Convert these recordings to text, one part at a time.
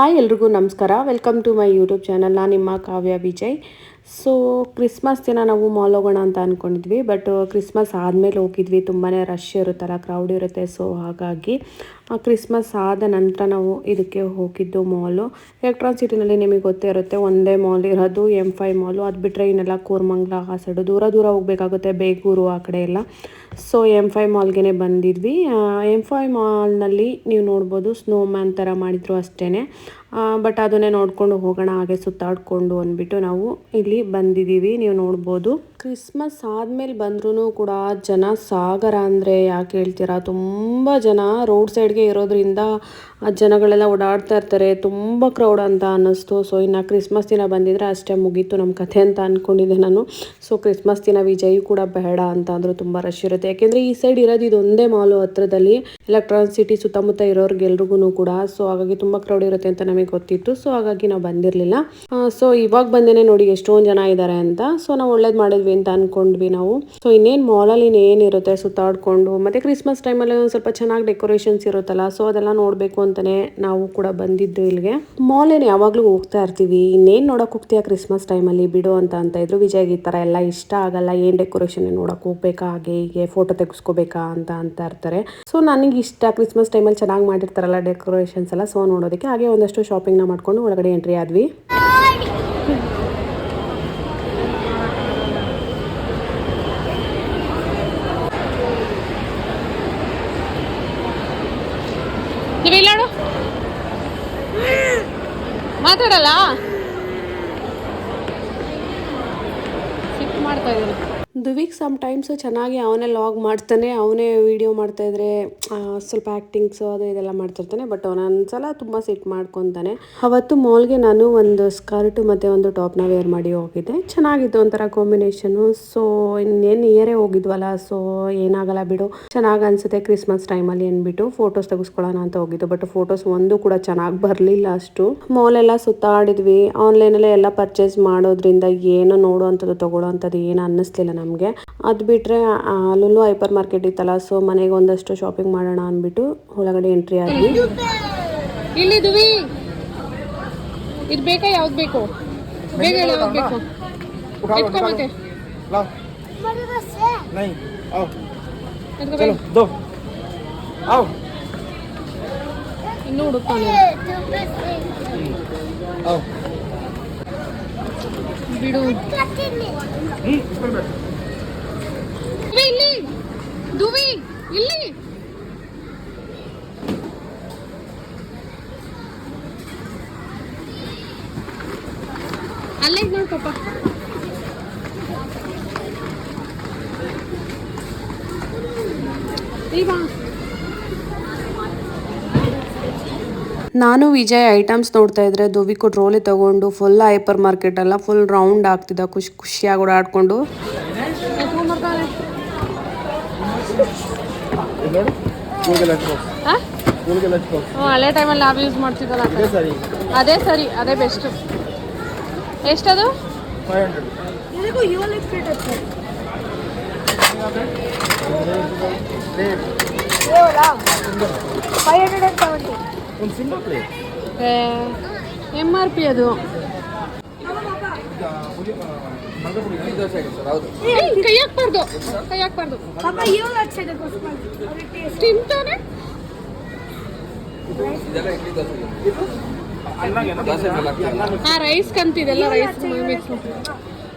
Hi ಎಲ್ರಿಗೂ ನಮಸ್ಕಾರ. Welcome to my YouTube channel ನಾನು ನಿಮ್ಮ ಕಾವ್ಯ ವಿಜಯ್. ಸೊ ಕ್ರಿಸ್ಮಸ್ ದಿನ ನಾವು ಮಾಲ್ ಹೋಗೋಣ ಅಂತ ಅಂದ್ಕೊಂಡಿದ್ವಿ ಬಟ್ ಕ್ರಿಸ್ಮಸ್ ಆದಮೇಲೆ ಹೋಗಿದ್ವಿ. ತುಂಬಾ ರಶ್ ಇರುತ್ತಲ್ಲ ಕ್ರೌಡ್ ಇರುತ್ತೆ. ಸೊ ಹಾಗಾಗಿ ಕ್ರಿಸ್ಮಸ್ ಆದ ನಂತರ ನಾವು ಇದಕ್ಕೆ ಹೋಗಿದ್ದು ಮಾಲು ಎಲೆಕ್ಟ್ರಾನ್ ಸಿಟಿನಲ್ಲಿ ನಿಮಗೆ ಗೊತ್ತೇ ಇರುತ್ತೆ, ಒಂದೇ ಮಾಲ್ ಇರೋದು ಎಂ ಫೈ ಮಾಲು ಅದು ಬಿಟ್ಟರೆ ಇನ್ನೆಲ್ಲ ಕೂರ್ಮಂಗ್ಲ ಆ ಸೈಡು ದೂರ ದೂರ ಹೋಗಬೇಕಾಗುತ್ತೆ, ಬೇಗೂರು ಆ ಕಡೆ ಎಲ್ಲ. ಸೊ ಎಂ ಫೈ ಮಾಲ್ಗೆ ಬಂದಿದ್ವಿ. ಎಂ ಫೈ ಮಾಲ್ನಲ್ಲಿ ನೀವು ನೋಡ್ಬೋದು ಸ್ನೋ ಮ್ಯಾನ್ ಥರ ಮಾಡಿದ್ರು ಅಷ್ಟೇ ಬಟ್ ಅದನ್ನೇ ನೋಡಿಕೊಂಡು ಹೋಗೋಣ, ಹಾಗೆ ಸುತ್ತಾಡಿಕೊಂಡು ಅಂದ್ಬಿಟ್ಟು ನಾವು ಇಲ್ಲಿ ಬಂದಿದ್ದೀವಿ. ನೀವು ನೋಡ್ಬೋದು. ಕ್ರಿಸ್ಮಸ್ ಆದಮೇಲೆ ಬಂದ್ರೂ ಕೂಡ ಜನ ಸಾಗರ ಅಂದರೆ ಯಾಕೆ ಹೇಳ್ತೀರಾ? ತುಂಬ ಜನ ರೋಡ್ ಸೈಡ್ಗೆ ಇರೋದ್ರಿಂದ ಆ ಜನಗಳೆಲ್ಲ ಓಡಾಡ್ತಾ ಇರ್ತಾರೆ. ತುಂಬ ಕ್ರೌಡ್ ಅಂತ ಅನ್ನಿಸ್ತು. ಸೊ ಇನ್ನು ಕ್ರಿಸ್ಮಸ್ ದಿನ ಬಂದಿದ್ರೆ ಅಷ್ಟೇ ಮುಗೀತು ನಮ್ಮ ಕಥೆ ಅಂತ ಅಂದ್ಕೊಂಡಿದ್ದೆ ನಾನು. ಸೊ ಕ್ರಿಸ್ಮಸ್ ದಿನ ವಿಜಯ್ ಕೂಡ ಬೇಡ ಅಂತ ಅಂದರು ತುಂಬ ರಶ್ ಇರುತ್ತೆ. ಯಾಕೆಂದರೆ ಈ ಸೈಡ್ ಇರೋದು ಇದೊಂದೇ ಮಾಲು ಹತ್ರದಲ್ಲಿ ಎಲೆಕ್ಟ್ರಾನಿಕ್ ಸಿಟಿ ಸುತ್ತಮುತ್ತ ಇರೋರಿಗೆಲ್ರಿಗೂ ಕೂಡ. ಸೊ ಹಾಗಾಗಿ ತುಂಬ ಕ್ರೌಡ್ ಇರುತ್ತೆ ಅಂತ ನಮಗೆ ಗೊತ್ತಿತ್ತು. ಸೊ ಹಾಗಾಗಿ ನಾವು ಬಂದಿರಲಿಲ್ಲ. ಸೊ ಇವಾಗ ಬಂದೇನೆ ನೋಡಿ ಎಷ್ಟೊಂದು ಜನ ಇದ್ದಾರೆ ಅಂತ. ಸೊ ನಾವು ಒಳ್ಳೇದು ಮಾಡಿದ್ವಿ. ಅಂತ ಅನ್ಕೊಂಡ್ವಿ ನಾವು. ಸೊ ಇನ್ನೇನು ಮಾಲಲ್ಲಿ ಏನಿರುತ್ತೆ ಸುತ್ತಾಡ್ಕೊಂಡು, ಮತ್ತೆ ಕ್ರಿಸ್ಮಸ್ ಟೈಮಲ್ಲಿ ಒಂದು ಸ್ವಲ್ಪ ಚೆನ್ನಾಗಿ ಡೆಕೋರೇಷನ್ಸ್ ಇರುತ್ತಲ್ಲ ಸೊ ಅದೆಲ್ಲ ನೋಡಬೇಕು ಅಂತಾನೆ ನಾವು ಕೂಡ ಬಂದಿದ್ದು ಇಲ್ಲಿಗೆ. ಮಾಲ್ ಏನು ಯಾವಾಗಲೂ ಹೋಗ್ತಾ ಇರ್ತೀವಿ. ಇನ್ನೇನು ನೋಡೋಕೆ ಹೋಗ್ತೀಯಾ ಕ್ರಿಸ್ಮಸ್ ಟೈಮಲ್ಲಿ ಬಿಡು ಅಂತ ಅಂತ ಇದ್ರು ವಿಜಯ್ ಈ ಥರ ಎಲ್ಲ ಇಷ್ಟ ಆಗಲ್ಲ, ಏನು ಡೆಕೋರೇಷನ್ ನೋಡಕ್ ಹೋಗ್ಬೇಕಾ, ಹಾಗೆ ಹೀಗೆ ಫೋಟೋ ತೆಗೆಸ್ಕೋಬೇಕಾ ಅಂತ ಅಂತ ಇರ್ತಾರೆ. ಸೊ ನನಗೆ ಇಷ್ಟ ಕ್ರಿಸ್ಮಸ್ ಟೈಮಲ್ಲಿ ಚೆನ್ನಾಗಿ ಮಾಡಿರ್ತಾರಲ್ಲ ಡೆಕೋರೇಷನ್ಸ್ ಎಲ್ಲ ಸೊ ನೋಡೋದಕ್ಕೆ ಹಾಗೆ ಒಂದಷ್ಟು ಶಾಪಿಂಗ್ನ ಮಾಡ್ಕೊಂಡು ಒಳಗಡೆ ಎಂಟ್ರಿ ಆದ್ವಿ. para ದುವಿಕ್ ಸಮ್ ಟೈಮ್ಸು ಚೆನ್ನಾಗಿ ಅವನೇ ಲಾಗ್ ಮಾಡ್ತಾನೆ, ಅವನೇ ವೀಡಿಯೋ ಮಾಡ್ತಾಯಿದ್ರೆ ಸ್ವಲ್ಪ ಆ್ಯಕ್ಟಿಂಗ್ಸು ಅದು ಇದೆಲ್ಲ ಮಾಡ್ತಿರ್ತಾನೆ ಬಟ್ ಅವನೊಂದ್ಸಲ ತುಂಬ ಸಿಟ್ ಮಾಡ್ಕೊತಾನೆ. ಅವತ್ತು ಮಾಲ್ಗೆ ನಾನು ಒಂದು ಸ್ಕರ್ಟು ಮತ್ತು ಒಂದು ಟಾಪ್ನ ವೇರ್ ಮಾಡಿ ಹೋಗಿದ್ದೆ. ಚೆನ್ನಾಗಿತ್ತು ಒಂಥರ ಕಾಂಬಿನೇಷನು ಸೊ ಇನ್ನೇನು ಇಯರೇ ಹೋಗಿದ್ವಲ್ಲ ಸೊ ಏನಾಗಲ್ಲ ಬಿಡು. ಚೆನ್ನಾಗಿ ಅನ್ಸುತ್ತೆ ಕ್ರಿಸ್ಮಸ್ ಟೈಮಲ್ಲಿ ಅಂದ್ಬಿಟ್ಟು ಫೋಟೋಸ್ ತೆಗೆಸ್ಕೊಳ್ಳೋಣ ಅಂತ ಹೋಗಿದ್ದು ಬಟ್ ಫೋಟೋಸ್ ಒಂದು ಕೂಡ ಚೆನ್ನಾಗಿ ಬರಲಿಲ್ಲ ಅಷ್ಟು. ಮಾಲೆಲ್ಲ ಸುತ್ತಾಡಿದ್ವಿ. ಆನ್ಲೈನಲ್ಲೇ ಎಲ್ಲ ಪರ್ಚೇಸ್ ಮಾಡೋದ್ರಿಂದ ಏನು ನೋಡೋ ಅಂಥದ್ದು ಅಂಥದ್ದು ಏನು ಅನ್ನಿಸ್ಲಿಲ್ಲ ನಮಗೆ. ಅದು ಬಿಟ್ಟರೆ ಅಲ್ಲೂ ಹೈಪರ್ ಮಾರ್ಕೆಟ್ ಇತ್ತಲ್ಲ ಸೊ ಮನೆಗೆ ಒಂದಷ್ಟು ಶಾಪಿಂಗ್ ಮಾಡೋಣ ಅಂದ್ಬಿಟ್ಟು ಒಳಗಡೆ ಎಂಟ್ರಿ ಆಗಿ ಬೇಕಾ ಬಿಡು. ಇಲ್ಲಿ? ದುವಿ, ಇಲ್ಲಿ. ಅಲ್ಲೇ ನೋಡ್ಕಪ್ಪ. ನೋಡ್ ಪಾಪ ನಾನು ವಿಜಯ್ ಐಟಮ್ಸ್ ನೋಡ್ತಾ ಇದ್ರೆ ದುವಿ ಕೊಟ್ಟು ರೋಲಿ ತಗೊಂಡು ಫುಲ್ ಹೈಪರ್ ಮಾರ್ಕೆಟ್ ಎಲ್ಲ ಫುಲ್ ರೌಂಡ್ ಆಗ್ತಿದ್ದ ಖುಷಿ ಖುಷಿಯಾಗಿ ಓಡಾಡ್ಕೊಂಡು ಎತ್ಕೊಂಡ್ಬರ್ತಾನೆ ये ನೋಡು ಹಳೆ ಟೈಮಲ್ಲಿ ನಾವು ಯೂಸ್ ಮಾಡ್ತಿದ್ದಲ್ಲ ಅದೇ ಸರಿ ಅದೇ ಸರಿ ಅದೇ ಬೆಸ್ಟ್ ಎಷ್ಟದು? 500 ರೇಟ್ ಒಂದು single plate M R P ಅದು ಮಂಗಪುರಿ ಇಡ್ಲಿ ದೋಸೆ ಆಗಿದೆ ಸರ್ ಹೌದು ಕೈ ಹಾಕ್ಬಾರ್ದು. ಕೈ ಹಾಕ್ಬಾರ್ದು. ತಿಂತಾನೆ ಆ ರೈಸ್ ಕಂತಿದೆಲ್ಲ ರೈಸ್ ಮಿಕ್ಸ್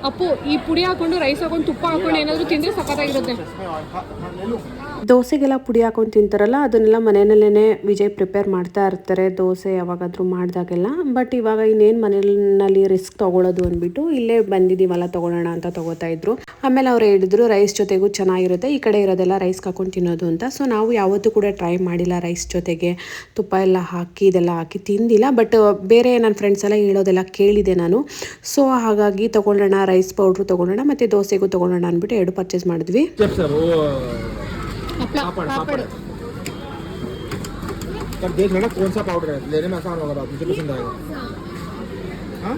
ಅಪ್ಪು ಈ ಪುಡಿ ಹಾಕೊಂಡು ರೈಸ್ ಹಾಕೊಂಡು ತುಪ್ಪ ಹಾಕೊಂಡು ಏನಾದ್ರು ತಿಂದ್ರೆ ಸಖತ್ತಾಗಿರುತ್ತೆ. ದೋಸೆಗೆಲ್ಲ ಪುಡಿ ಹಾಕೊಂಡು ತಿಂತಾರಲ್ಲ, ಅದನ್ನೆಲ್ಲ ಮನೆಯಲ್ಲೇ ವಿಜಯ್ ಪ್ರಿಪೇರ್ ಮಾಡ್ತಾ ಇರ್ತಾರೆ, ದೋಸೆ ಯಾವಾಗಾದರೂ ಮಾಡಿದಾಗೆಲ್ಲ. ಬಟ್ ಇವಾಗ ಇನ್ನೇನು ಮನೆಯಲ್ಲಿ ರಿಸ್ಕ್ ತೊಗೊಳೋದು ಅಂದ್ಬಿಟ್ಟು ಇಲ್ಲೇ ಬಂದಿದ್ದೀವಲ್ಲ, ತಗೊಳ್ಳೋಣ ಅಂತ ತೊಗೋತಾ ಇದ್ರು. ಆಮೇಲೆ ಅವ್ರು ಹೇಳಿದ್ರು ರೈಸ್ ಜೊತೆಗೂ ಚೆನ್ನಾಗಿರುತ್ತೆ, ಈ ಕಡೆ ಇರೋದೆಲ್ಲ ರೈಸ್ ಹಾಕೊಂಡು ತಿನ್ನೋದು ಅಂತ. ಸೊ ನಾವು ಯಾವತ್ತೂ ಕೂಡ ಟ್ರೈ ಮಾಡಿಲ್ಲ ರೈಸ್ ಜೊತೆಗೆ. ತುಪ್ಪ ಎಲ್ಲ ಹಾಕಿ, ಇದೆಲ್ಲ ಹಾಕಿ ತಿಂದಿಲ್ಲ ಬಟ್ ಬೇರೆ ನನ್ನ ಫ್ರೆಂಡ್ಸ್ ಎಲ್ಲ ಹೇಳೋದೆಲ್ಲ ಕೇಳಿದೆ ನಾನು. ಸೊ ಹಾಗಾಗಿ ತೊಗೊಳ್ಳೋಣ ರೈಸ್ ಪೌಡ್ರು ತಗೊಳ್ಳೋಣ, ಮತ್ತು ದೋಸೆಗೂ ತೊಗೊಳ್ಳೋಣ ಅಂದ್ಬಿಟ್ಟು ಎರಡು ಪರ್ಚೇಸ್ ಮಾಡಿದ್ವಿ. पापड़ ಪಾಪಡ್ पापड़ तब देख लेना कौन सा पाउडर है लेने में आसान होगा बात मुझे पसंद आएगा हाँ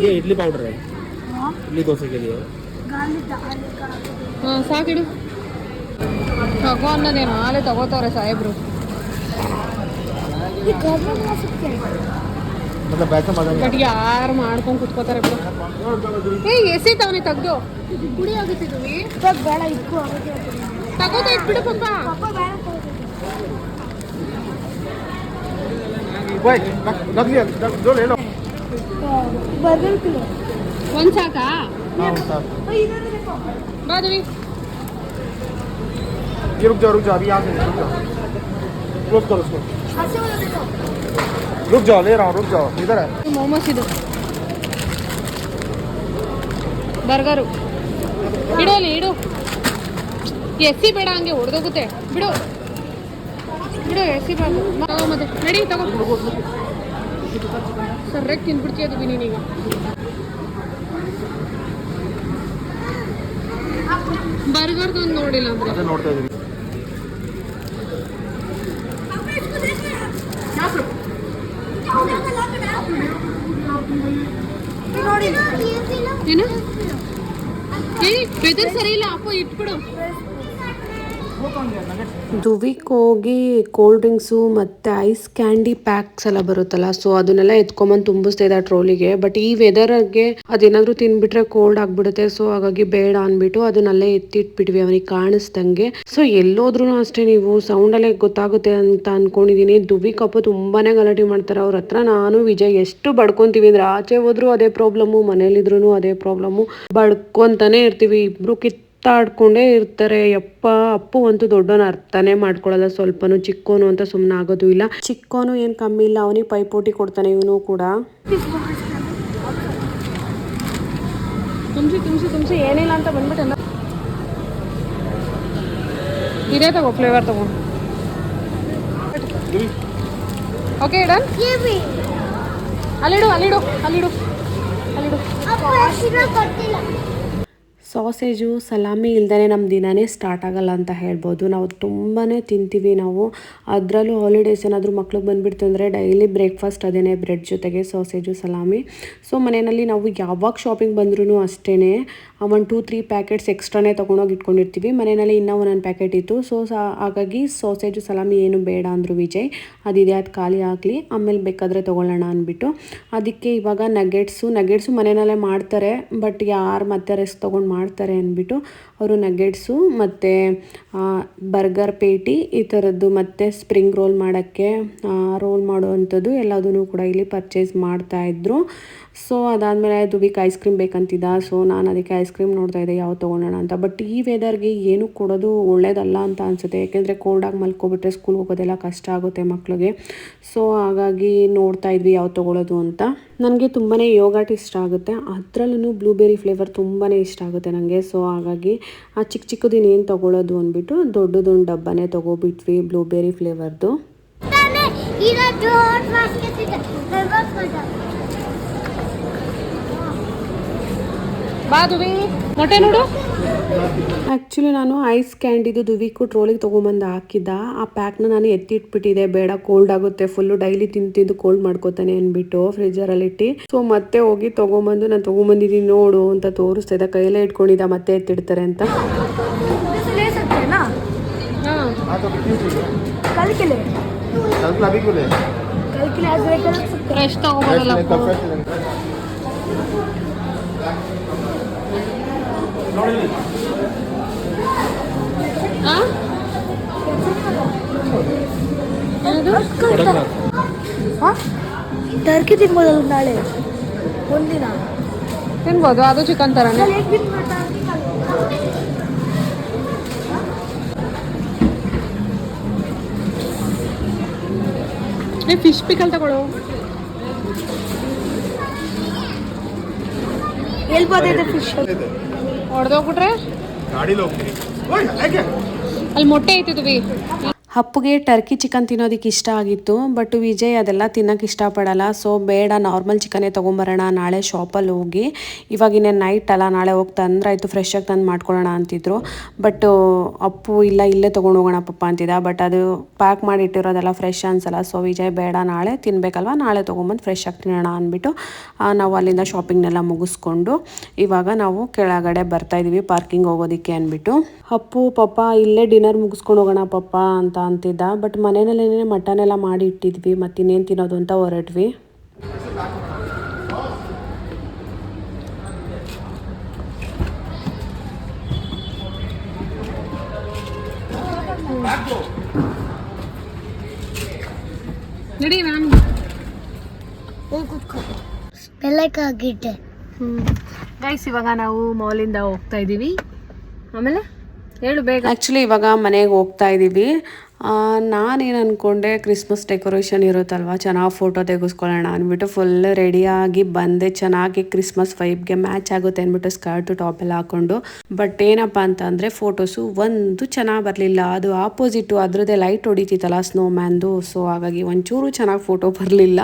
ये इडली पाउडर है इडली डोसे के लिए ಹಾಂ ಸಾಕಿಡು ತಗೋ ಅನ್ನೋದೇನು ಹಾಲೆ ತಗೋತಾವ್ರೆ ಸಾಹೇಬ್ರು मतलब वैसा मजा नहीं ಬಟ್ ಯಾರು ಮಾಡ್ಕೊಂಡು ಕುತ್ಕೋತಾರೆ ಬಿಡು ಏ ಎಸಿ ತವನಿ ತೆಗ್ದು ಕುಡಿ ಆಗುತ್ತಿದ್ವಿ ಬೇಡ ಇಕ್ಕು ತಗೋದು ಇಟ್ಬಿಡು ಪಪ್ಪ ಒಂದ್ ಸಾಕಾ ಬಾದವಿ ये रुक जाओ रुक जाओ अभी यहाँ से रुक जाओ क्लोज करो उसको रुक जाओ ले रहा हूँ रुक जाओ इधर है मोमोस इधर बर्गर इडो ले इडो ಎಸಿ ಬೇಡ ಹಂಗೆ ಹೊಡೆದೋಗುತ್ತೆ. ಬಿಡು. ಬಿಡು ಎಸಿ ಬೇಡ. ಮತ್ತೆ. ನಡಿ ತಗೋ. ಸರ್ರಾಗಿ ತಿಂದ್ಬಿಡ್ತೀಯ ಅದು ನೀನೀಗ ಬರ್ಗರ್ದು ಒಂದು ನೋಡಿಲ್ಲ ಅಂದ್ರೆ. ನೋಡ್ತಾ ಇದ್ದೀನಿ. ಏನು? ವೆದರ್ ಸರಿ ಇಲ್ಲ. ಅಪ್ಪ ಇಟ್ಬಿಡು. ದುವಿಕ್ ಹೋಗಿ ಕೋಲ್ಡ್ ಡ್ರಿಂಕ್ಸು ಮತ್ತು ಐಸ್ ಕ್ಯಾಂಡಿ ಪ್ಯಾಕ್ಸ್ ಎಲ್ಲ ಬರುತ್ತಲ್ಲ ಸೊ ಅದನ್ನೆಲ್ಲ ಎತ್ಕೊಂಬಂದು ತುಂಬಿಸ್ತಾ ಇದ್ದ ಟ್ರೋಲಿಗೆ ಬಟ್ ಈ ವೆದರ್ಗೆ ಅದೇನಾದರೂ ತಿನ್ಬಿಟ್ರೆ ಕೋಲ್ಡ್ ಆಗಿಬಿಡುತ್ತೆ ಸೊ ಹಾಗಾಗಿ ಬೇಡ ಅಂದ್ಬಿಟ್ಟು ಅದನ್ನಲ್ಲೇ ಎತ್ತಿಟ್ಬಿಟ್ವಿ, ಅವನಿಗೆ ಕಾಣಿಸ್ದಂಗೆ. ಸೊ ಎಲ್ಲೋದ್ರೂ ಅಷ್ಟೇ ನೀವು ಸೌಂಡಲ್ಲೇ ಗೊತ್ತಾಗುತ್ತೆ ಅಂತ ಅನ್ಕೊಂಡಿದೀನಿ. ದುವಿಕ್ ಅಪ್ಪ ತುಂಬಾನೇ ಗಲಾಟೆ ಮಾಡ್ತಾರೆ. ಅವ್ರ ಹತ್ರ ನಾನು, ವಿಜಯ್ ಎಷ್ಟು ಬಡ್ಕೊಂತೀವಿ ಅಂದ್ರೆ, ಆಚೆ ಹೋದ್ರು ಅದೇ ಪ್ರಾಬ್ಲಮ್ಮು ಮನೇಲಿದ್ರು ಅದೇ ಪ್ರಾಬ್ಲಮ್ಮು ಬಡ್ಕೊಂತಾನೆ ಇರ್ತೀವಿ, ಇಬ್ರು ಕಿತ್ತಾಡ್ಕೊಂಡೇ ಇರ್ತಾರೆ. ಯಪ್ಪ ಅಪ್ಪು ಅಂತೂ ದೊಡ್ಡವನ ಅರ್ಥನೇ ಮಾಡ್ಕೊಳ್ಳಲ್ಲ ಸ್ವಲ್ಪನು ಚಿಕ್ಕೋನು ಅಂತ ಸುಮ್ಮನೆ ಆಗೋದು ಇಲ್ಲ. ಚಿಕ್ಕೋನು ಏನು ಕಮ್ಮಿ ಇಲ್ಲ. ಅವನಿಗೆ ಪೈಪೋಟಿ ಕೊಡ್ತಾನೆ ಇವನು ಕೂಡ. ತುಂಬಿಸಿ ತುಂಬಿಸಿ ತುಂಬಿಸಿ ಏನಿಲ್ಲ ಅಂತ ಬಂದ್ಬಿಟ್ಟು ಇದೇ ತಗೋ ಫ್ಲೇವರ್ ತಗೋ. ಓಕೆ ಡನ್ ये भी ಅಲ್ಲಿಡು ಅಲ್ಲಿಡು. ಅಲ್ಲಿಡು ಅಲ್ಲಿಡು ಸಾಸೇಜು ಸಲಾಮಿ ಇಲ್ದೇ ನಮ್ಮ ದಿನವೇ ಸ್ಟಾರ್ಟ್ ಆಗಲ್ಲ ಅಂತ ಹೇಳ್ಬೋದು. ನಾವು ತುಂಬಾ ತಿಂತೀವಿ ನಾವು. ಅದರಲ್ಲೂ ಹಾಲಿಡೇಸ್ ಏನಾದರೂ ಮಕ್ಳಿಗೆ ಬಂದುಬಿಡ್ತು ಅಂದರೆ ಡೈಲಿ ಬ್ರೇಕ್ಫಾಸ್ಟ್ ಅದೇನೆ ಬ್ರೆಡ್ ಜೊತೆಗೆ ಸಾಸೇಜು, ಸಲಾಮಿ. ಸೊ ಮನೆಯಲ್ಲಿ ನಾವು ಯಾವಾಗ ಶಾಪಿಂಗ್ ಬಂದ್ರೂ ಅಷ್ಟೇ ಒಂದು ಟೂ ತ್ರೀ ಪ್ಯಾಕೆಟ್ಸ್ ಎಕ್ಸ್ಟ್ರಾನೇ ತೊಗೊಂಡೋಗಿ ಇಟ್ಕೊಂಡಿರ್ತೀವಿ. ಮನೆಯಲ್ಲಿ ಇನ್ನೂ ಒಂದೊಂದು ಪ್ಯಾಕೆಟ್ ಇತ್ತು. ಸೊ ಸಾ, ಹಾಗಾಗಿ ಸಾಸೇಜು, ಸಲಾಮಿ ಏನು ಬೇಡ ಅಂದರು ವಿಜಯ್. ಅದಿದೆ, ಅದು ಖಾಲಿ ಆಗಲಿ, ಆಮೇಲೆ ಬೇಕಾದರೆ ತೊಗೊಳ್ಳೋಣ ಅಂದ್ಬಿಟ್ಟು. ಅದಕ್ಕೆ ಇವಾಗ ನಗೆಟ್ಸು ನಗೆಟ್ಸು ಮನೆಯಲ್ಲೇ ಮಾಡ್ತಾರೆ ಬಟ್ ಯಾರು ಮತ್ತೆ ರೆಸ್ಟ್ ತೊಗೊಂಡು ಮಾಡ್ತಾರೆ ಅಂದ್ಬಿಟ್ಟು ಅವರು ನಗೆಟ್ಸು ಮತ್ತು ಬರ್ಗರ್ ಪೇಟಿ, ಈ ಥರದ್ದು ಮತ್ತು ಸ್ಪ್ರಿಂಗ್ ರೋಲ್ ಮಾಡೋಕ್ಕೆ ರೋಲ್ ಮಾಡುವಂಥದ್ದು ಎಲ್ಲದನ್ನು ಕೂಡ ಇಲ್ಲಿ ಪರ್ಚೇಸ್ ಮಾಡ್ತಾಯಿದ್ರು ಸೊ ಅದಾದಮೇಲೆ ದುಬಿಗೆ ಐಸ್ ಕ್ರೀಮ್ ಬೇಕಂತಿದ್ದ ಸೊ ನಾನು ಅದಕ್ಕೆ ಐಸ್ ಕ್ರೀಮ್ ನೋಡ್ತಾ ಇದ್ದೆ ಯಾವ ತೊಗೊಳೋಣ ಅಂತ. ಬಟ್ ಈ ವೆದರ್ಗೆ ಏನು ಕೊಡೋದು ಒಳ್ಳೇದಲ್ಲ ಅಂತ ಅನಿಸುತ್ತೆ. ಯಾಕೆಂದರೆ ಕೋಲ್ಡಾಗಿ ಮಲ್ಕೊಬಿಟ್ರೆ ಸ್ಕೂಲ್ ಹೋಗೋದೆಲ್ಲ ಕಷ್ಟ ಆಗುತ್ತೆ ಮಕ್ಳಿಗೆ. ಸೊ ಹಾಗಾಗಿ ನೋಡ್ತಾ ಇದ್ವಿ ಯಾವ ತೊಗೊಳೋದು ಅಂತ. ನನಗೆ ತುಂಬಾ ಯೋಗಾಟ್ ಇಷ್ಟ ಆಗುತ್ತೆ. ಅದರಲ್ಲೂ ಬ್ಲೂಬೆರಿ ಫ್ಲೇವರ್ ತುಂಬಾ ಇಷ್ಟ ಆಗುತ್ತೆ ನನಗೆ ಸೊ ಹಾಗಾಗಿ ಆ ಚಿಕ್ಕ ಚಿಕ್ಕದು ಇನ್ನೇನು ತೊಗೊಳೋದು ಅಂದ್ಬಿಟ್ಟು ದೊಡ್ಡದೊಂದು ಡಬ್ಬನೇ ತೊಗೊಬಿಟ್ವಿ ಬ್ಲೂಬೆರಿ ಫ್ಲೇವರ್ದು ಮೊಟ್ಟೆ ನೋಡು. ಆ್ಯಕ್ಚುಲಿ ನಾನು ಐಸ್ ಕ್ಯಾಂಡಿದು ದುವಿಕು ಟ್ರೋಲಿಗೆ ತೊಗೊಂಬಂದು ಹಾಕಿದ್ದ. ಆ ಪ್ಯಾಕ್ನ ನಾನು ಎತ್ತಿಟ್ಬಿಟ್ಟಿದೆ. ಬೇಡ ಕೋಲ್ಡ್ ಆಗುತ್ತೆ. ಫುಲ್ಲು ಡೈಲಿ ತಿಂದು ತಿಂದು ಕೋಲ್ಡ್ ಮಾಡ್ಕೋತಾನೆ ಅಂದ್ಬಿಟ್ಟು ಫ್ರಿಜ್ಜರಲ್ಲಿ ಇಟ್ಟು. ಸೊ ಮತ್ತೆ ಹೋಗಿ ತೊಗೊಂಬಂದು ನಾನು ತೊಗೊಂಬಂದಿದ್ದೀನಿ ನೋಡು ಅಂತ ತೋರಿಸ್ತಾ ಇದ್ದ. ಕೈಯಲ್ಲೇ ಇಟ್ಕೊಂಡಿದ್ದ ಮತ್ತೆ ಎತ್ತಿಡ್ತಾರೆ ಅಂತ. ಫ್ರೆಶ್ हाँ ಟರ್ಕಿ ತಿನ್ಬೋದು ನಾಳೆ ಒಂದಿನ ತಿನ್ಬೋದು ಅದು ಚಿಕನ್ ಥರನೇ ಏ ಫಿಶ್ ಪಿಕಲ್ ತಗೊಳ್ಳೋ ಎಲ್ಲಿ ಬಂದೈತೆ ಫಿಶ್ ಹೊಡೆದೋಗ್ಬಿಟ್ರೆ ಗಾಡಿಲಿ ಹೋಗ್ತೀನಿ ಅಲ್ಲಿ ಮೊಟ್ಟೆ ಐತಿದ್ವಿ ಹಪ್ಪುಗೆ ಟರ್ಕಿ ಚಿಕನ್ ತಿನ್ನೋದಕ್ಕೆ ಇಷ್ಟ ಆಗಿತ್ತು ಬಟ್ ವಿಜಯ್ ಅದೆಲ್ಲ ತಿನ್ನೋಕೆ ಇಷ್ಟಪಡಲ್ಲ. ಸೊ ಬೇಡ ನಾರ್ಮಲ್ ಚಿಕನ್ನೇ ತೊಗೊಂಬರೋಣ, ನಾಳೆ ಶಾಪಲ್ಲಿ ಹೋಗಿ. ಇವಾಗ ಇನ್ನೇನು ನೈಟ್ ಅಲ್ಲ, ನಾಳೆ ಹೋಗಿ ತಂದ್ರಾಯ್ತು ಫ್ರೆಶ್ ಆಗಿ ತಂದು ಮಾಡ್ಕೊಳ್ಳೋಣ ಅಂತಿದ್ರು. ಬಟ್ ಅಪ್ಪು, ಇಲ್ಲ, ಇಲ್ಲೇ ತೊಗೊಂಡು ಹೋಗೋಣ ಪಪ್ಪ ಅಂತಿದ್ದ. ಬಟ್ ಅದು ಪ್ಯಾಕ್ ಮಾಡಿ ಇಟ್ಟಿರೋದೆಲ್ಲ ಫ್ರೆಶ್ ಅನ್ಸಲ್ಲ. ಸೊ ವಿಜಯ್, ಬೇಡ, ನಾಳೆ ತಿನ್ನಬೇಕಲ್ವ ನಾಳೆ ತೊಗೊಂಬಂದು ಫ್ರೆಶ್ ಆಗಿ ತಿನ್ನೋಣ ಅಂದ್ಬಿಟ್ಟು ನಾವು ಅಲ್ಲಿಂದ ಶಾಪಿಂಗ್ನೆಲ್ಲ ಮುಗಿಸ್ಕೊಂಡು, ಇವಾಗ ನಾವು ಕೆಳಗಡೆ ಬರ್ತಾ ಇದೀವಿ ಪಾರ್ಕಿಂಗ್ ಹೋಗೋದಕ್ಕೆ ಅಂದ್ಬಿಟ್ಟು. ಅಪ್ಪು ಪಪ್ಪ, ಇಲ್ಲೇ ಡಿನ್ನರ್ ಮುಗಿಸ್ಕೊಂಡು ಹೋಗೋಣ ಪಪ್ಪ ಅಂತ ಅಂತಿದ್ದ ಬಟ್ ಮನೆಯಲ್ಲೇನೇ ಎಲ್ಲ ಮಾಡಿ ಇಟ್ಟಿದ್ವಿ ಮತ್ತೆ ಇನ್ನೇನು ತಿನ್ನೋದು ಅಂತ ಹೊರಟ್ವಿ. ಗೈಸ್ ಇವಾಗ ನಾವು ಮಾಲಿಂದ ಹೋಗ್ತಾ ಇದ್ದೀವಿ ಆಮೇಲೆ ಹೇಳು ಬೇಗ. ಆ್ಯಕ್ಚುಲಿ ಇವಾಗ ಮನೆಗೆ ಹೋಗ್ತಾ ಇದ್ದೀವಿ ನಾನೇನು ಅಂದ್ಕೊಂಡೆ ಕ್ರಿಸ್ಮಸ್ ಡೆಕೋರೇಷನ್ ಇರುತ್ತಲ್ವ, ಚೆನ್ನಾಗಿ ಫೋಟೋ ತೆಗೆಸ್ಕೊಳ್ಳೋಣ ಅಂದ್ಬಿಟ್ಟು ಫುಲ್ ರೆಡಿಯಾಗಿ ಬಂದೆ. ಚೆನ್ನಾಗಿ ಕ್ರಿಸ್ಮಸ್ ವೈಬ್ಗೆ ಮ್ಯಾಚ್ ಆಗುತ್ತೆ ಅಂದ್ಬಿಟ್ಟು ಸ್ಕರ್ಟು ಟಾಪ್ ಎಲ್ಲ ಹಾಕೊಂಡು. ಬಟ್ ಏನಪ್ಪ ಅಂತಂದರೆ ಫೋಟೋಸು ಒಂದು ಚೆನ್ನಾಗಿ ಬರಲಿಲ್ಲ. ಅದು ಆಪೋಸಿಟು ಅದರದ್ದೇ ಲೈಟ್ ಹೊಡಿತಿತ್ತಲ್ಲ ಸ್ನೋ ಮ್ಯಾನ್ದು ಸೊ ಹಾಗಾಗಿ ಒಂಚೂರು ಚೆನ್ನಾಗಿ ಫೋಟೋ ಬರಲಿಲ್ಲ.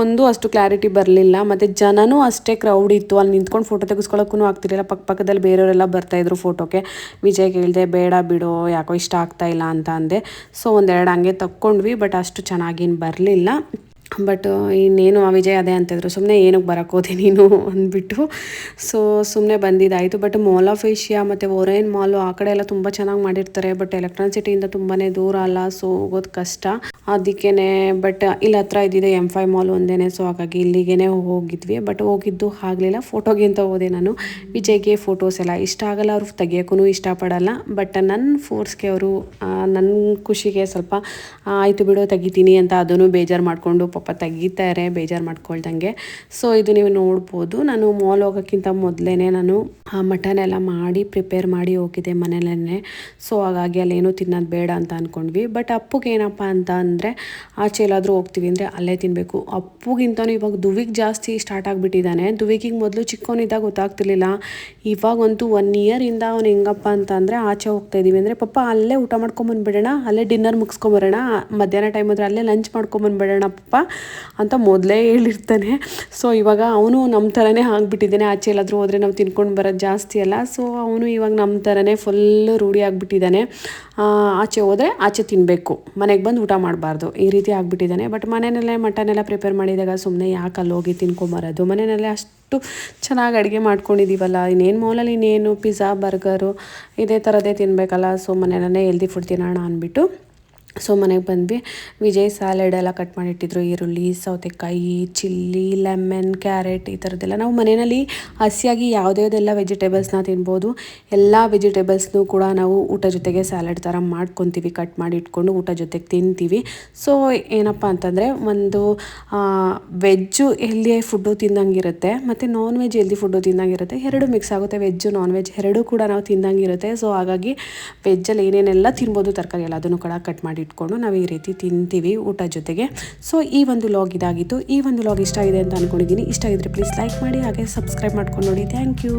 ಒಂದು ಅಷ್ಟು ಕ್ಲಾರಿಟಿ ಬರಲಿಲ್ಲ. ಮತ್ತು ಜನನೂ ಅಷ್ಟೇ ಕ್ರೌಡ್ ಇತ್ತು. ಅಲ್ಲಿ ನಿಂತ್ಕೊಂಡು ಫೋಟೋ ತೆಗೆಸ್ಕೊಳ್ಳೋಕ್ಕೂ ಆಗ್ತಿರಲಿಲ್ಲ. ಪಕ್ಕ ಪಕ್ಕದಲ್ಲಿ ಬೇರೆಯವರೆಲ್ಲ ಬರ್ತಾಯಿದ್ರು ಫೋಟೋಗೆ ವಿಜಯ್ ಕೇಳಿದೆ, ಬೇಡ ಬಿಡು, ಯಾಕೋ ಇಷ್ಟ ಆಗ್ತಾ ಇಲ್ಲ ಅಂತ ಅಂದೆ. ಸೊ ಒಂದೆರಡು ಹಂಗೆ ತಕ್ಕೊಂಡ್ವಿ ಬಟ್ ಅಷ್ಟು ಚೆನ್ನಾಗೇನು ಬರಲಿಲ್ಲ. ಬಟ್ ಇನ್ನೇನು ವಿಜಯ್ ಅದೇ ಅಂತಿದ್ರು ಸುಮ್ಮನೆ ಏನಕ್ಕೆ ಬರಕ್ಕೆ ಹೋದೆ ನೀನು ಅಂದ್ಬಿಟ್ಟು. ಸೊ ಸುಮ್ಮನೆ ಬಂದಿದ್ದಾಯಿತು. ಬಟ್ ಮಾಲ್ ಆಫ್ ಏಷ್ಯಾ ಮತ್ತು ಒರೇನ್ ಮಾಲು ಆ ಕಡೆ ಎಲ್ಲ ತುಂಬ ಚೆನ್ನಾಗಿ ಮಾಡಿರ್ತಾರೆ. ಬಟ್ ಎಲೆಕ್ಟ್ರಾನ್ ಸಿಟಿಯಿಂದ ತುಂಬಾ ದೂರ ಅಲ್ಲ ಸೊ ಹೋಗೋದು ಕಷ್ಟ. ಅದಕ್ಕೇ ಬಟ್ ಇಲ್ಲಿ ಹತ್ರ ಇದ್ದಿದೆ ಎಂ ಫೈ ಮಾಲ್ ಒಂದೇ ಸೊ ಹಾಗಾಗಿ ಇಲ್ಲಿಗೇ ಹೋಗಿದ್ವಿ. ಬಟ್ ಹೋಗಿದ್ದು ಆಗಲಿಲ್ಲ. ಫೋಟೋಗೆ ಅಂತ ಹೋದೆ ನಾನು. ವಿಜಯ್ಗೆ ಫೋಟೋಸ್ ಎಲ್ಲ ಇಷ್ಟ ಆಗಲ್ಲ. ಅವ್ರು ತೆಗಿಯೋಕ್ಕೂ ಇಷ್ಟಪಡಲ್ಲ. ಬಟ್ ನನ್ನ ಫೋರ್ಸ್ಗೆ ಅವರು ನನ್ನ ಖುಷಿಗೆ ಸ್ವಲ್ಪ ಆಯಿತು ಬಿಡು, ತೆಗಿತೀನಿ ಅಂತ ಅದನ್ನು ಬೇಜಾರು ಮಾಡಿಕೊಂಡು ಪಾಪ ತೆಗಿತಾರೆ ಬೇಜಾರು ಮಾಡ್ಕೊಳ್ದಂಗೆ. ಸೊ ಇದು ನೀವು ನೋಡ್ಬೋದು. ನಾನು ಮಾಲ್ ಹೋಗೋಕ್ಕಿಂತ ಮೊದಲೇ ನಾನು ಮಟನ್ ಎಲ್ಲ ಮಾಡಿ ಪ್ರಿಪೇರ್ ಮಾಡಿ ಹೋಗಿದ್ದೆ ಮನೇಲೇ ಸೊ ಹಾಗಾಗಿ ಅಲ್ಲೇನೂ ತಿನ್ನೋದು ಬೇಡ ಅಂತ ಅಂದ್ಕೊಂಡ್ವಿ ಬಟ್ ಅಪ್ಪಗೆ ಏನಪ್ಪ ಅಂತ ಅಂದರೆ ಆಚೆ ಎಲ್ಲಾದರೂ ಹೋಗ್ತೀವಿ ಅಂದರೆ ಅಲ್ಲೇ ತಿನ್ನಬೇಕು ಅಪ್ಪುಗಿಂತನೂ ಇವಾಗ ದುವಿಗೆ ಜಾಸ್ತಿ ಸ್ಟಾರ್ಟ್ ಆಗಿಬಿಟ್ಟಿದ್ದಾನೆ ದುವಿಗಿಗೆ ಮೊದಲು ಚಿಕ್ಕವನಿದ್ದಾಗ ಗೊತ್ತಾಗ್ತಿರ್ಲಿಲ್ಲ. ಇವಾಗಂತೂ ಒನ್ ಇಯರಿಂದ ಅವ್ನು ಹೆಂಗಪ್ಪ ಅಂತ ಅಂದರೆ ಆಚೆ ಹೋಗ್ತಾ ಇದ್ದೀವಿ ಅಂದರೆ ಪಪ್ಪ ಅಲ್ಲೇ ಊಟ ಮಾಡ್ಕೊಂಬಂದ್ಬಿಡೋಣ ಅಲ್ಲೇ ಡಿನ್ನರ್ ಮುಗಿಸ್ಕೊಂಬರೋಣ, ಮಧ್ಯಾಹ್ನ ಟೈಮ್ ಆದರೆ ಅಲ್ಲೇ ಲಂಚ್ ಮಾಡ್ಕೊಂಬಂದ್ಬಿಡೋಣ ಪಪ್ಪ ಅಂತ ಮೊದಲೇ ಹೇಳಿರ್ತಾನೆ. ಸೊ ಇವಾಗ ಅವನು ನಮ್ಮ ಥರನೇ ಆಗಿಬಿಟ್ಟಿದ್ದಾನೆ. ಆಚೆ ಎಲ್ಲಾದರೂ ಹೋದರೆ ನಾವು ತಿನ್ಕೊಂಡು ಬರೋದು ಜಾಸ್ತಿ ಅಲ್ಲ. ಸೊ ಅವನು ಇವಾಗ ನಮ್ಮ ಥರನೇ ಫುಲ್ಲು ರೂಢಿ ಆಗಿಬಿಟ್ಟಿದ್ದಾನೆ. ಆಚೆ ಹೋದರೆ ಆಚೆ ತಿನ್ನಬೇಕು ಮನೆಗೆ ಬಂದು ಊಟ ಮಾಡಬಾರ್ದು. ಈ ರೀತಿ ಆಗಿಬಿಟ್ಟಿದ್ದಾನೆ. ಬಟ್ ಮನೆಯಲ್ಲೇ ಮಟನೆಲ್ಲ ಪ್ರಿಪೇರ್ ಮಾಡಿದಾಗ ಸುಮ್ಮನೆ ಯಾಕೆ ಅಲ್ಲಿ ಹೋಗಿ ತಿನ್ಕೊಂಬರೋದು? ಮನೆಯಲ್ಲೇ ಅಷ್ಟು ಚೆನ್ನಾಗಿ ಅಡುಗೆ ಮಾಡ್ಕೊಂಡಿದ್ದೀವಲ್ಲ ಇನ್ನೇನು ಮಾಲಲ್ಲಿ ಇನ್ನೇನು ಪಿಜ್ಜಾ ಬರ್ಗರು ಇದೇ ಥರದ್ದೇ ತಿನ್ನಬೇಕಲ್ಲ ಸೊ ಮನೆಯಲ್ಲೇ ಹೆಲ್ದಿ ಫುಡ್ ತಿನ್ನೋಣ ಅಂದ್ಬಿಟ್ಟು ಸೊ ಮನೆಗೆ ಬಂದ್ವಿ. ವಿಜಯ್ ಸ್ಯಾಲೆಡ್ ಎಲ್ಲ ಕಟ್ ಮಾಡಿಟ್ಟಿದ್ರು. ಈರುಳ್ಳಿ, ಸೌತೆಕಾಯಿ, ಚಿಲ್ಲಿ ಲೆಮನ್ ಕ್ಯಾರೆಟ್ ಈ ಥರದ್ದೆಲ್ಲ ನಾವು ಮನೆಯಲ್ಲಿ ಹಸಿಯಾಗಿ ಯಾವುದ್ಯಾವುದೆಲ್ಲ ವೆಜಿಟೇಬಲ್ಸ್ನ ತಿನ್ಬೋದು. ಎಲ್ಲ ವೆಜಿಟೇಬಲ್ಸ್ನೂ ಕೂಡ ನಾವು ಊಟ ಜೊತೆಗೆ ಸ್ಯಾಲೆಡ್ ಥರ ಮಾಡ್ಕೊತೀವಿ. ಕಟ್ ಮಾಡಿ ಇಟ್ಕೊಂಡು ಊಟ ಜೊತೆಗೆ ತಿಂತೀವಿ. ಸೊ ಏನಪ್ಪ ಅಂತಂದರೆ ಒಂದು ವೆಜ್ಜು ಹೆಲ್ದಿ ಫುಡ್ಡು ತಿಂದಂಗಿರುತ್ತೆ. ಮತ್ತು ನಾನ್ ವೆಜ್ ಹೆಲ್ದಿ ಫುಡ್ಡು ತಿಂದಂಗಿರುತ್ತೆ. ಎರಡು ಮಿಕ್ಸ್ ಆಗುತ್ತೆ. ವೆಜ್ಜು ನಾನ್ ವೆಜ್ ಎರಡೂ ಕೂಡ ನಾವು ತಿಂದಂಗಿರುತ್ತೆ. ಸೊ ಹಾಗಾಗಿ ವೆಜ್ಜಲ್ಲಿ ಏನೇನೆಲ್ಲ ತಿನ್ಬೋದು ತರಕಾರಿ ಎಲ್ಲ ಅದನ್ನು ಕೂಡ ಕಟ್ ಮಾಡಿ ಇಟ್ಕೊಂಡು ನಾವು ಈ ರೀತಿ ತಿಂತೀವಿ ಊಟ ಜೊತೆಗೆ. ಸೊ ಈ ಒಂದು ಲಾಗ್ ಇದಾಗಿತ್ತು. ಈ ಒಂದು ಲಾಗ್ ಇಷ್ಟ ಆಗಿದೆ ಅಂತ ಅಂದ್ಕೊಂಡಿದ್ದೀನಿ ಇಷ್ಟ ಆಗಿದ್ರೆ ಪ್ಲೀಸ್ ಲೈಕ್ ಮಾಡಿ, ಹಾಗೆ ಸಬ್ಸ್ಕ್ರೈಬ್ ಮಾಡ್ಕೊಂಡು ನೋಡಿ. Thank you